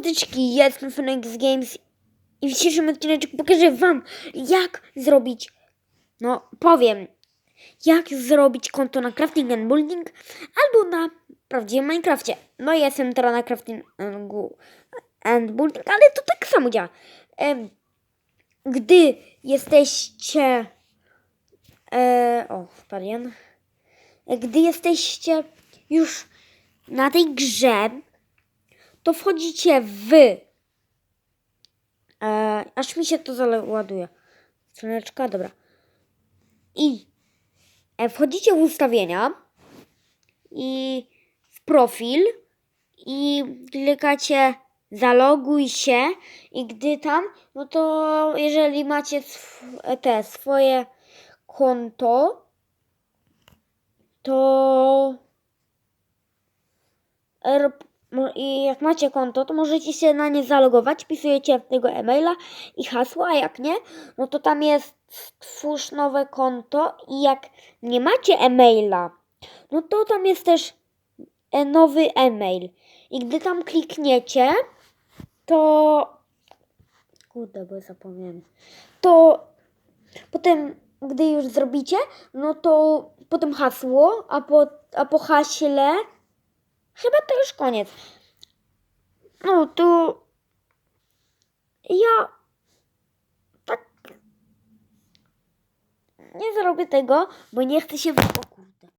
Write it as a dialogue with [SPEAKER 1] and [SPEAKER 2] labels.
[SPEAKER 1] mordeczki, ja jestem Phoenix Games i w dzisiejszym odcineczku pokażę wam, jak zrobić, no powiem, jak zrobić konto na Crafting and Building albo na prawdziwym Minecrafcie. No ja jestem teraz na Crafting and Building, ale to tak samo działa. Gdy jesteście, e, o, wpadłem, gdy jesteście już na tej grze, to wchodzicie w. E, aż mi się to załaduje. Stroneczka, dobra. I e, wchodzicie w ustawienia i w profil i klikacie zaloguj się i gdy tam, no to jeżeli macie sw- te swoje konto, to Mo- I jak macie konto, to możecie się na nie zalogować, wpisujecie tego e-maila i hasło, a jak nie, no to tam jest stwórz nowe konto i jak nie macie e-maila, no to tam jest też e, nowy e-mail. I gdy tam klikniecie, to... Kurde, bo zapomniałem. To potem, gdy już zrobicie, no to potem hasło, a po, a po haśle Chyba to już koniec. No to ja tak nie zrobię tego, bo nie chcę się o.